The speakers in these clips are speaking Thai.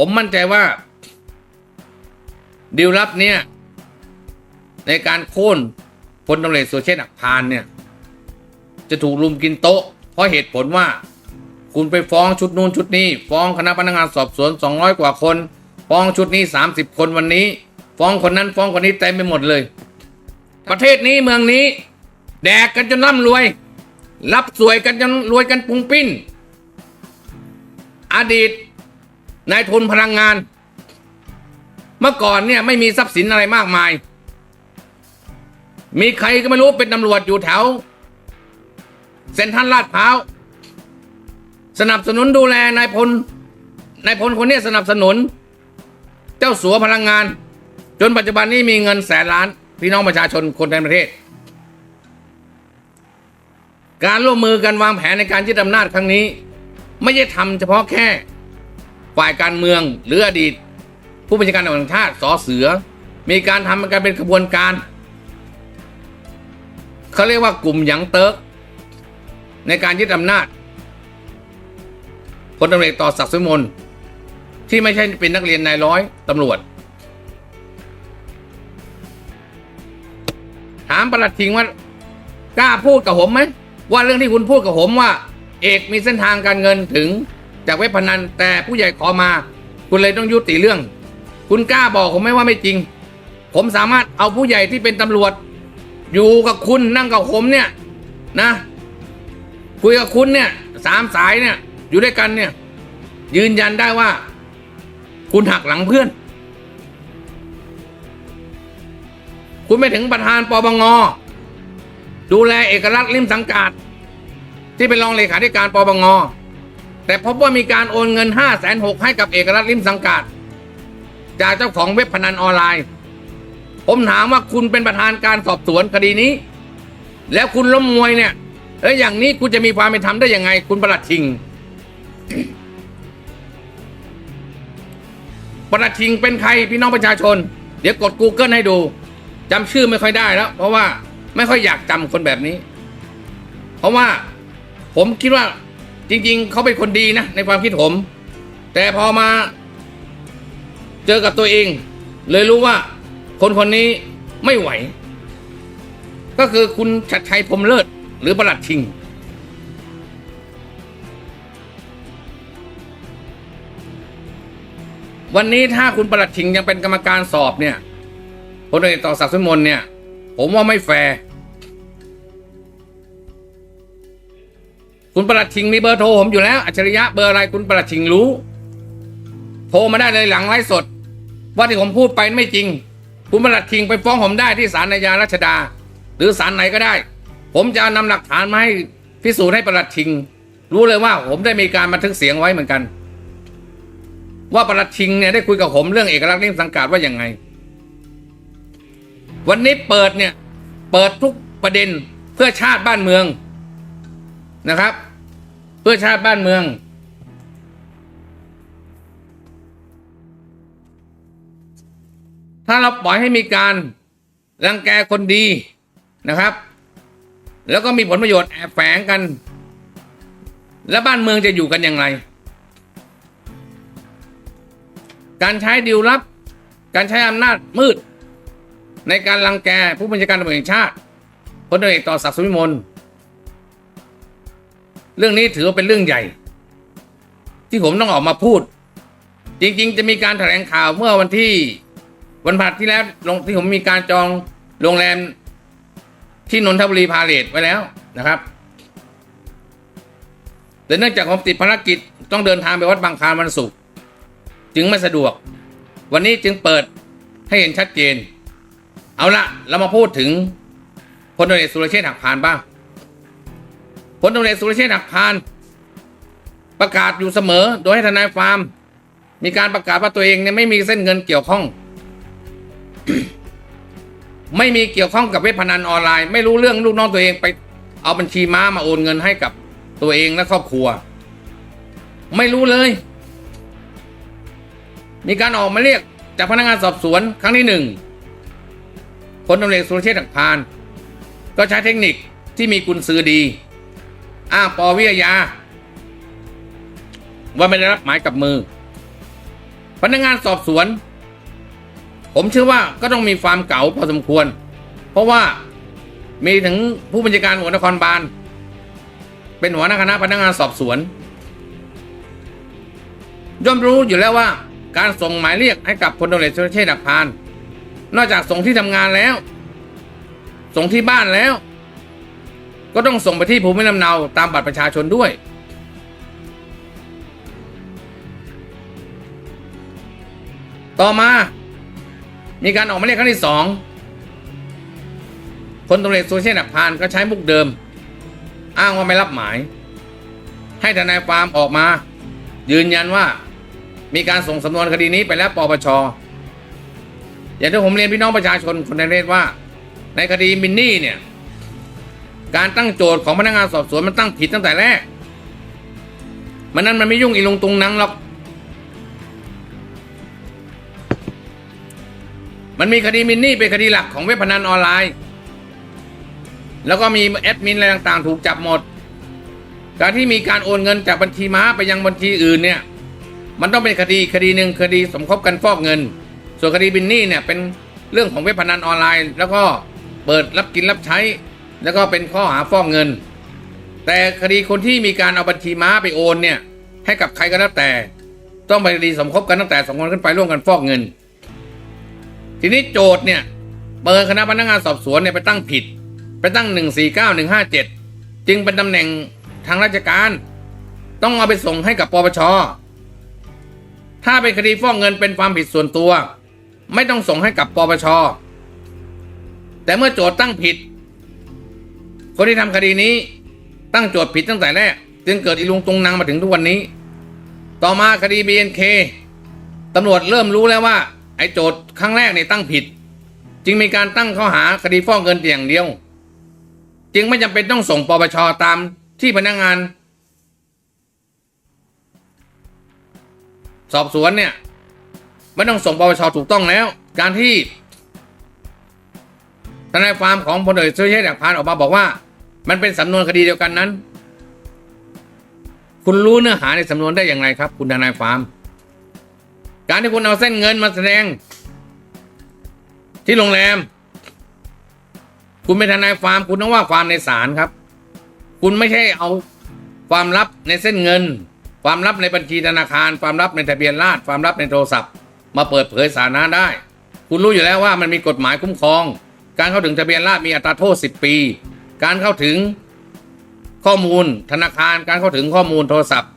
ผมมั่นใจว่าดีลลับเนี่ย ในการโค่นพลตำรวจเอกสุเชษฐ์หักพานเนี่ย จะถูกลุมกินโต๊ะ เพราะเหตุผลว่า คุณไปฟ้องชุดนู้นชุดนี้ ฟ้องคณะพนักงานสอบสวน 200 กว่าคน ฟ้องชุดนี้ 30 คนวันนี้ ฟ้องคนนั้นฟ้องคนนี้เต็มไปหมดเลย ประเทศนี้เมืองนี้ แดกกันจนร่ำรวย รับสวยกันจนรวยกันปุงปิ้น อดีต นายทุนพลังงาน เมื่อก่อนเนี่ยไม่มีทรัพย์สินอะไรมากมาย มีใครก็ไม่รู้เป็นตำรวจอยู่แถวเซ็นทรัลลาดพร้าวสนับสนุนดูแลนายพลนายพลคนนี้สนับสนุน เจ้าสัวพลังงาน จนปัจจุบันนี้มีเงินแสนล้าน พี่น้องประชาชนคนในประเทศ การร่วมมือกันวางแผนในการยึดอำนาจครั้งนี้ ไม่ใช่ทำเฉพาะแค่ ฝ่ายการเมืองหรืออดีต ผู้บัญชาการตำรวจแห่งชาติสอเสือ มีการทำกันเป็นขบวนการเขาเรียกว่ากลุ่มหยังเติร์กในการยึดอำนาจพลตำรวจเอกต่อศักดิ์สุวิมลที่ไม่ใช่เป็นนักเรียนนายร้อยตำรวจ ถามประหลัดทิงว่ากล้าพูดกับผมไหมว่าเรื่องที่คุณพูดกับผมว่า เอกมีเส้นทางการเงินถึง จากเว็บพนัน แต่ผู้ใหญ่ขอมา คุณเลยต้องยุติเรื่อง คุณกล้าบอกผมไหมว่าไม่จริง ผมสามารถเอาผู้ใหญ่ที่เป็นตำรวจ อยู่กับคุณนั่งกับผมเนี่ยนะคุยกับคุณเนี่ยสามสายเนี่ยอยู่ด้วยกันเนี่ยยืนยันได้ว่า คุณหักหลังเพื่อน คุณไปถึงประธานปปงดูแลเอกลักษณ์ริมสังกัดที่เป็นรองเลขาธิการปปง แต่พบว่ามีการโอนเงิน5้าแสนหให้กับเอกลักษณ์ริมสังกัด จากเจ้าของเว็บพนันออนไลน์ ผมถามว่าคุณเป็นประธานการสอบสวนคดีนี้ แล้วคุณล้มมวยเนี่ยแล้วอย่างนี้คุณจะมีความเป็นธรรมได้ยังไง คุณประหลัดชิงประหลัดชิงเป็นใครพี่น้องประชาชน เดี๋ยวกด Google ให้ดูจำชื่อไม่ค่อยได้แล้ว เพราะว่าไม่ค่อยอยากจำคนแบบนี้ เพราะว่าผมคิดว่า จริง ๆ เขาเป็นคนดีนะ ในความคิดผม แต่พอมาเจอกับตัวเอง เลยรู้ว่าคนคนนี้ไม่ไหว ก็คือคุณชัดชัยพรมเลิศ หรือประหลัดชิง วันนี้ถ้าคุณประหลัดชิงยังเป็นกรรมการสอบเนี่ยพลเอกต่อศักดิ์สุวิมลเนี่ย ผมว่าไม่แฟร์ คุณประหลัดชิงมีเบอร์โทรผมอยู่แล้วอัจฉริยะเบอร์อะไรคุณประหลัดชิงรู้ โทรมาได้เลยหลังไลฟ์สด ว่าที่ผมพูดไปไม่จริง คุณประหลัดชิงไปฟ้องผมได้ที่ศาลนายารัชดา หรือศาลไหนก็ได้ ผมจะนำหลักฐานมาให้พิสูจน์ให้ประหลัดชิง รู้เลยว่าผมได้มีการบันทึกเสียงไว้เหมือนกัน ว่าประหลัดชิงเนี่ยได้คุยกับผมเรื่องเอกลักษณ์เรื่องสังกัดว่าอย่างไง วันนี้เปิดเนี่ยเปิดทุกประเด็นเพื่อชาติบ้านเมืองนะครับ พื่อชาติบ้านเมือง ถ้าเราปล่อยให้มีการรังแกคนดีนะครับ แล้วก็มีผลประโยชน์แอบแฝงกัน แล้วบ้านเมืองจะอยู่กันอย่างไร การใช้ดิวลับ การใช้อำนาจมืด ในการรังแกผู้บัญชาการตำรวจแห่งชาติพลตำรวจเอกต่อศักดิ์สุวิมล เรื่องนี้ถือว่าเป็นเรื่องใหญ่ ที่ผมต้องออกมาพูด จริง ๆ จะมีการแถลงข่าวเมื่อวันที่วันพัสที่แล้วลงที่ผมมีการจองโรงแรมที่นนทบุรีพาเลทไว้แล้วนะครับแต่เนื่องจากผมติดภารกิจต้องเดินทางไปวัดบางคลานวันศุกร์จึงไม่สะดวก วันนี้จึงเปิดให้เห็นชัดเจน เอาละเรามาพูดถึงพลเอกสุรเชษฐ์หักพานบ้าง พลตำรวจเอกสุรเชษฐ์หักพาน ประกาศอยู่เสมอ โดยให้ทนายฟาร์ม มีการประกาศว่าตัวเองเนี่ยไม่มีเส้นเงินเกี่ยวข้อง ไม่มีเกี่ยวข้องกับเว็บพนันออนไลน์ ไม่รู้เรื่องลูกน้องตัวเองไป เอาบัญชีม้ามาโอนเงินให้กับตัวเองและครอบครัว ไม่รู้เลย มีการออกมาเรียกจากพนักงานสอบสวนครั้งที่หนึ่งพลตำรวจสุรเชษฐ์หักพาน ก็ใช้เทคนิคที่มีกุญซือดี อ้างปอวิทยา ว่าไม่ได้รับหมายกับมือ พนักงานสอบสวน ผมเชื่อว่าก็ต้องมีความเก่าพอสมควร เพราะว่ามีถึงผู้บัญชาการหัวนครบาลเป็นหัวหน้าคณะพนักงานสอบสวนย่อมรู้อยู่แล้วว่า การส่งหมายเรียกให้กับพลตำรวจเอกสุรเชษฐ์หักพาน นอกจากส่งที่ทำงานแล้ว ส่งที่บ้านแล้ว ก็ต้องส่งไปที่ภูมิลำเนาตามบัตรประชาชนด้วย ต่อมา มีการออกหมายเรียกครั้งที่สองพลตำรวจเอกสุเชษฐ์หักพานก็ใช้มุกเดิม อ้างว่าไม่รับหมาย ให้ทนายความออกมา ยืนยันว่ามีการส่งสำนวนคดีนี้ไปแล้วปปชอย่างที่ผมเรียนพี่น้องประชาชนคนในประเทศว่า ในคดีมินนี่เนี่ย การตั้งโจทย์ของพนักงานสอบสวนมันตั้งผิดตั้งแต่แรก มันนั้นมันไม่ยุ่งอีลงตุงนังหรอก มันมีคดีมินนี่เป็นคดีหลักของเว็บพนันออนไลน์ แล้วก็มีแอดมินอะไรต่างๆ ถูกจับหมด การที่มีการโอนเงินจากบัญชีม้าไปยังบัญชีอื่นเนี่ย มันต้องเป็นคดีคดีหนึ่งคดีสมคบกันฟอกเงิน ส่วนคดีบินนี่เนี่ยเป็นเรื่องของเว็บพนันออนไลน์ แล้วก็เปิดรับกินรับใช้ แล้วก็เป็นข้อหาฟอกเงิน แต่คดีคนที่มีการเอาบัญชีม้าไปโอนเนี่ย ให้กับใครก็แล้วแต่ ต้องเป็นคดีสมคบกันตั้งแต่สองคนขึ้นไปร่วมกันฟอกเงิน ทีนี้โจทย์เนี่ยเปิดคณะพนักงานสอบสวนเนี่ยไปตั้งผิด ไปตั้งหนึ่งสี่เก้าหนึ่งห้าเจ็ดจึงเป็นตำแหน่งทางราชการ ต้องเอาไปส่งให้กับปปชถ้าเป็นคดีฟอกเงินเป็นความผิดส่วนตัว ไม่ต้องส่งให้กับปปชแต่เมื่อโจทย์ตั้งผิด คนที่ทำคดีนี้ตั้งโจทย์ผิดตั้งแต่แรกจึงเกิดอีลุงตุงนางมาถึงทุกวันนี้ ต่อมาคดี BNK ตำรวจเริ่มรู้แล้วว่า ไอ้โจทย์ครั้งแรกเนี่ยตั้งผิด จึงมีการตั้งข้อหาคดีฟ้อกเงินแต่อย่างเดียว จึงไม่จำเป็นต้องส่งปปชตามที่พนักงาน สอบสวนเนี่ยไม่ต้องส่งปปชถูกต้องแล้ว การที่ทนายความของพลเอกสุรเชษฐ์หักพานออกมาบอกว่า มันเป็นสำนวนคดีเดียวกันนั้น คุณรู้เนื้อหาในสำนวนได้อย่างไรครับ คุณทนายความการที่คุณเอาเส้นเงินมาแสดง ที่โรงแรม คุณเป็นทนายความคุณต้องว่าความในศาลครับ คุณไม่ใช่เอาความลับในเส้นเงิน ความลับในบัญชีธนาคาร ความลับในทะเบียนราษฎรความลับในโทรศัพท์ มาเปิดเผยสาธารณะได้ คุณรู้อยู่แล้วว่ามันมีกฎหมายคุ้มครอง การเข้าถึงทะเบียนราษฎรมีอัตราโทษ 10 ปี การเข้าถึงข้อมูลธนาคารการเข้าถึงข้อมูลโทรศัพท์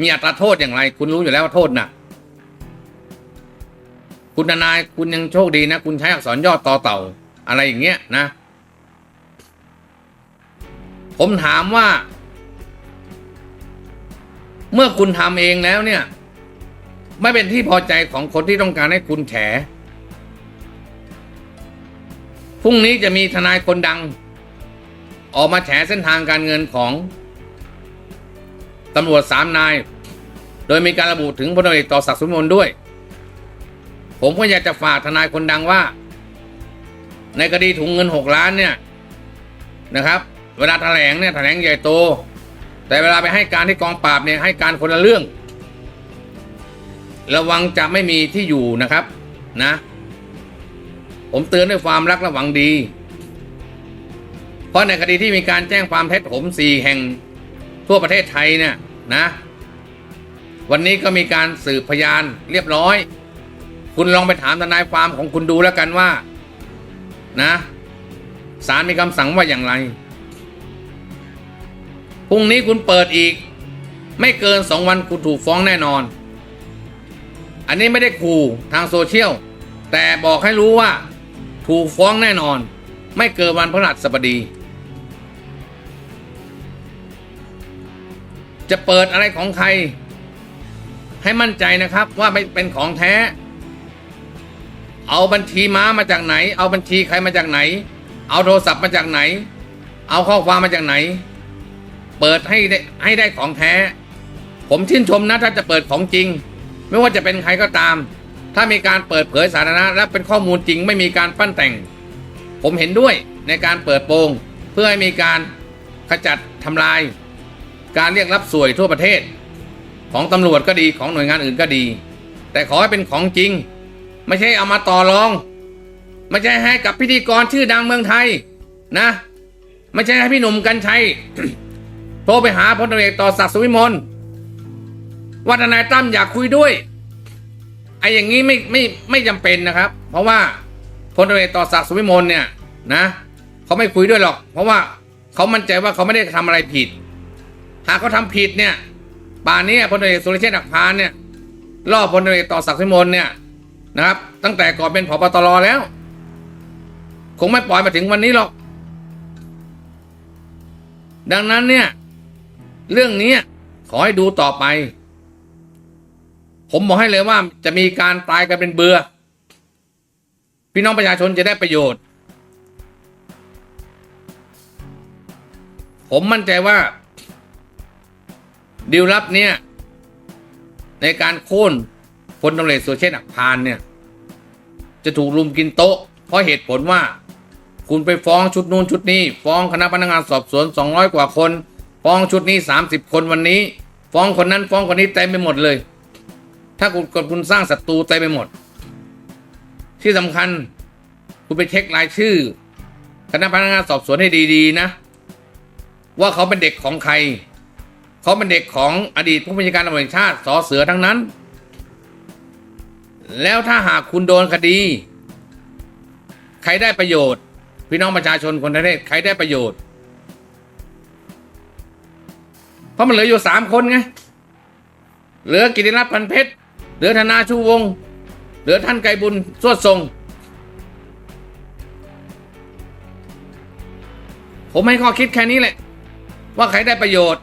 มีอัตราโทษอย่างไร คุณรู้อยู่แล้วว่าโทษหนักคุณนายคุณยังโชคดีนะ คุณใช้อักษรย่อต่อเต่า อะไรอย่างเงี้ยนะ ผมถามว่า เมื่อคุณทำเองแล้วเนี่ย ไม่เป็นที่พอใจของคนที่ต้องการให้คุณแฉพรุ่งนี้จะมีทนายคนดัง ออกมาแฉเส้นทางการเงินของตำรวจสามนาย โดยมีการระบุถึงพลเอกต่อศักดิ์สุนมนด้วย ผมก็อยากจะฝากทนายคนดังว่า ในคดีถุงเงินหกล้านเนี่ยนะครับ เวลาแถลงเนี่ยแถลงใหญ่โต แต่เวลาไปให้การที่กองปราบเนี่ยให้การคนละเรื่อง ระวังจะไม่มีที่อยู่นะครับนะ ผมเตือนด้วยความรักและหวังดี เพราะในคดีที่มีการแจ้งความเท็จผมสี่แห่งทั่วประเทศไทยเนี่ยนะ วันนี้ก็มีการสืบพยานเรียบร้อย คุณลองไปถามทนายความของคุณดูแล้วกันว่า นะศาลมีคำสั่งว่าอย่างไรพรุ่งนี้คุณเปิดอีก ไม่เกินสองวันคุณถูกฟ้องแน่นอน อันนี้ไม่ได้ขู่ทางโซเชียล แต่บอกให้รู้ว่า ถูกฟ้องแน่นอน ไม่เกินวันพฤหัสบดี จะเปิดอะไรของใคร ให้มั่นใจนะครับว่าไม่เป็นของแท้ เอาบัญชีม้ามาจากไหน เอาบัญชีใครมาจากไหน เอาโทรศัพท์มาจากไหน เอาข้อความมาจากไหน เปิดให้ได้ให้ได้ของแท้ ผมชื่นชมนะถ้าจะเปิดของจริง ไม่ว่าจะเป็นใครก็ตาม ถ้ามีการเปิดเผยสาธารณะและเป็นข้อมูลจริง ไม่มีการปั้นแต่ง ผมเห็นด้วยในการเปิดโปงเพื่อให้มีการขจัดทำลาย การเรียกรับสวยทั่วประเทศ ของตำรวจก็ดีของหน่วยงานอื่นก็ดี แต่ขอให้เป็นของจริง ไม่ใช่เอามาต่อรอง ไม่ใช่ให้กับพิธีกรชื่อดังเมืองไทยนะ ไม่ใช่ให้พี่หนุ่มกัญชัยโทรไปหาพลตำรวจต่อศักดิ์สุวิมลว่าทนายตั้มอยากคุยด้วยไอ้อย่างนี้ไม่ไม่ไม่จำเป็นนะครับ เพราะว่าพลตำรวจต่อศักดิ์สุวิมลเนี่ยนะเขาไม่คุยด้วยหรอก เพราะว่าเขามั่นใจว่าเขาไม่ได้ทำอะไรผิด หากเขาทำผิดเนี่ยป่านนี้พลตเอกสุรเชษฐ์หักพานเนี่ยล่อพลตเอกต่อศักดิ์สิมลเนี่ยนะครับ ตั้งแต่ก่อนเป็นผบตรแล้ว คงไม่ปล่อยมาถึงวันนี้หรอก ดังนั้นเนี่ยเรื่องนี้ขอให้ดูต่อไป ผมบอกให้เลยว่าจะมีการตายกันเป็นเบือพี่น้องประชาชนจะได้ประโยชน์ ผมมั่นใจว่า ดีลลับเนี่ย ในการโค่นพลตำรวจสุเชษฐ์หักพานเนี่ย จะถูกรุมกินโต๊ะ เพราะเหตุผลว่า คุณไปฟ้องชุดนู้นชุดนี้ ฟ้องคณะพนักงานสอบสวน 200 กว่าคน ฟ้องชุดนี้ 30 คนวันนี้ ฟ้องคนนั้นฟ้องคนนี้เต็มไปหมดเลย ถ้าคุณกดคุณสร้างศัตรูเต็มไปหมด ที่สำคัญคุณไปเช็ครายชื่อ คณะพนักงานสอบสวนให้ดีๆนะ ว่าเขาเป็นเด็กของใคร เขาเป็นเด็กของอดีตผู้บัญชาการตำรวจแห่งชาติสอเสือทั้งนั้น แล้วถ้าหากคุณโดนคดี ใครได้ประโยชน์ พี่น้องประชาชนคนไทยใครได้ประโยชน์ เพราะมันเหลืออยู่สามคนไง เหลือกิติรัตน์พันเพชร เหลือธนาชูวงศ์เหลือท่านไกบุญสวดทรงผมให้ข้อคิดแค่นี้แหละ ว่าใครได้ประโยชน์